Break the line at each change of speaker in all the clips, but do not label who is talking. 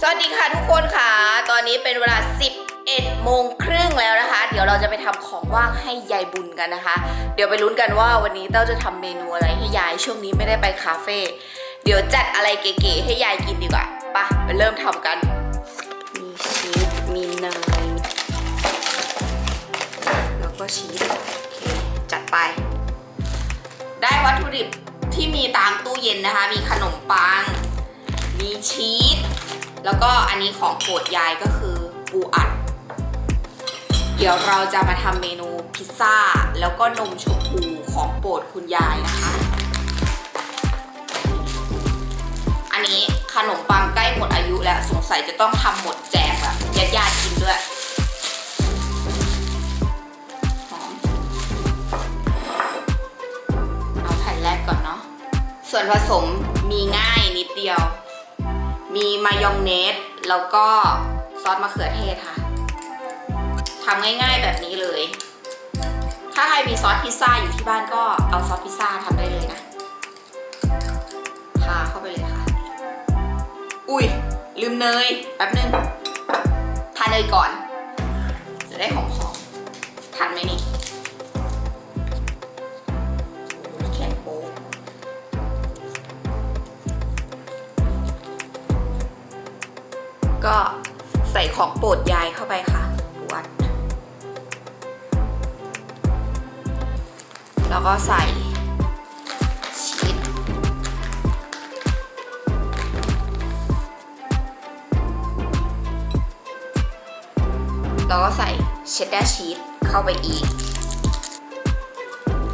สวัสดีค่ะทุกคนค่ะ ตอนนี้เป็นเวลา 11โมงครึ่งแล้วนะคะ เดี๋ยวเราจะไปทำของว่างให้ยายบุญกันนะคะ เดี๋ยวไปลุ้นกันว่าวันนี้เต้าจะทำเมนูอะไรให้ยายช่วงนี้ไม่ได้ไปคาเฟ่ เดี๋ยวจัดอะไรเก๋ๆให้ยายกินดีกว่าไปะไปเริ่มทำกัน มีชีส มีเนยแล้วก็ชีสจัดไป ได้วัตถุดิบที่มีตามตู้เย็นนะคะ มีขนมปัง มีชีส แล้วก็อันนี้ของโปรดยายก็คือปูอัด เดี๋ยวเราจะมาทำเมนูพิซซ่า แล้วก็นมชมพูของโปรดคุณยายนะคะ อันนี้ขนมปังใกล้หมดอายุแล้วสงสัยจะต้องทำหมดแจกแบบญาติๆกินด้วยเอาแผ่แรกก่อนเนาะส่วนผสมมีง่ายนิดเดียว มีมายองเนสแล้วก็ซอสมะเขือเทศค่ะทำง่ายๆแบบนี้เลย ถ้าใครมีซอสพิซซ่าอยู่ที่บ้านก็เอาซอสพิซซ่าทำได้เลยนะทาเข้าไปเลยค่ะ อุ้ยลืมเนยแป๊บนึงทาเนยก่อน จะได้หอมๆทันไหมนี่ ของโปรดยายเข้าไปค่ะปวดแล้วก็ใส่ชีสแล้วก็ใส่เชดดาร์ชีสเข้าไปอีก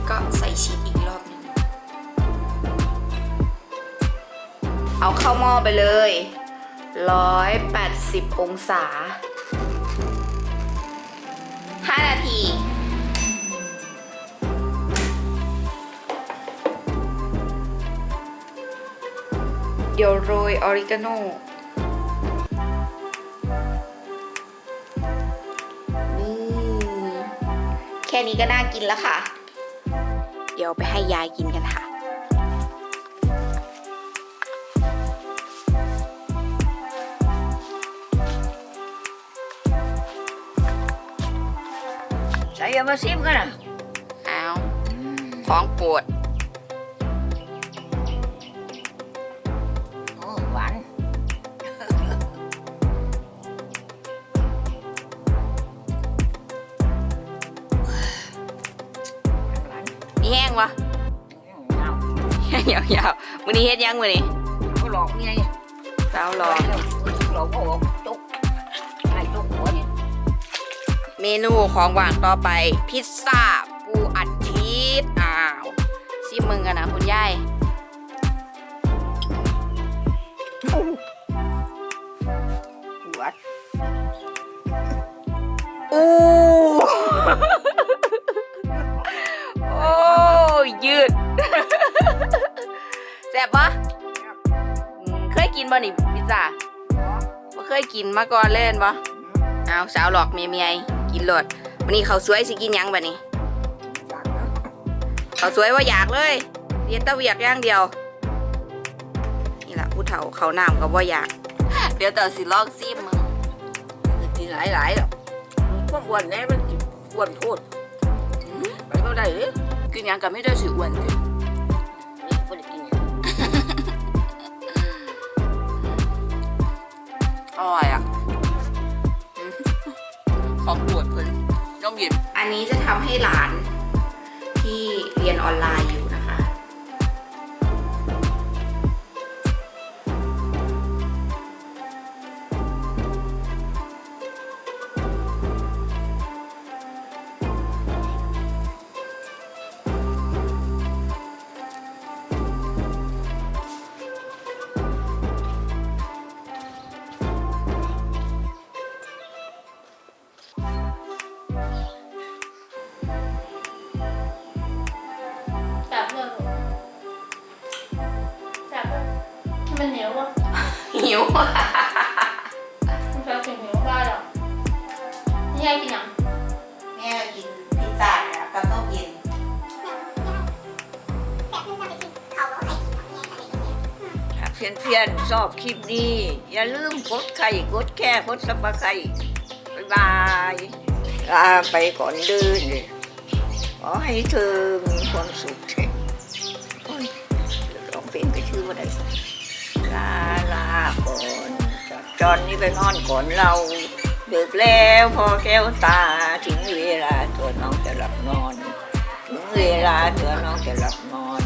ก็ใส่ชีสอีกรอบหนึง เอาเข้าหม้อไปเลย 180 องศา 5 นาทีเดี๋ยวโรยออริกาโนนี่แค่นี้ก็น่ากินแล้วค่ะ เดี๋ยวไปให้ยายกินกันค่ะ
ใส่เอามาซิมกันนะ
เอาของโปรด
โอ้หวานหวาน
มีแห้งวะ
เอา
ยาวๆมื้อนี้เฮ็ดยังมื้อนี้
เขาหลอกไง
สาวรอ
หลอกเขาบอกจุกไอ้จุกหัวนี่
เมนูของว่างต่อไป พิซซ่าปูอัดชีสอ้าวชิมมึงกันนะคุณยาย
ปวด
อู้โอ้ยืดแซ่บปะอืมเคยกินบ่นี่พิซซ่าบ่เคยกินมาก่อนเล่นบ่เอาสาวหลอกเมียเมีย กินโลดวันนี้เขาวสวยสิกินหยังบ่นี่
อยากนะ
เขาวสวยว่าอยากเลยเรียนแตะเวียกอย่างเดียว นี่ล่ะผู้เฒ่าเขาน้ำก็บ่อยาก เดี๋ยวต่อสิลองซิมมึง
มันกินหลายหลายๆหรอกมันพวกอ้วนแน่มันกินอ้วนโทษไปก็ได้เลย
กินหยังก็ไม่ได้สิอ้วนเลย
นี่ก็ได้กิน
นี้จะทำให้หลานที่เรียนออนไลน์อยู่
มันเหนียวอะ
หิว
มันจะถึงเหนียวได้หรอนี่ให้กินยัง
แม่กินพิซซ่าเนี่ยกับต้มเย็น
เสียเพื่อนๆชอบคลิปนี้ อย่าลืมกดไข่กดแค่กดสับปะไข่บ๊ายบายลาไปก่อนเดินเลยขอให้เธอมีความสุขโอ้ยร้องเพลงก็ชื่อว่าอะไร ลาลาก่อนจอนนี่ไปนอนก่อนเราดึกแล้วพอแก้วตาถึงเวลาตัวน้องจะหลับนอน ถึงเวลาตัวน้องจะหลับนอน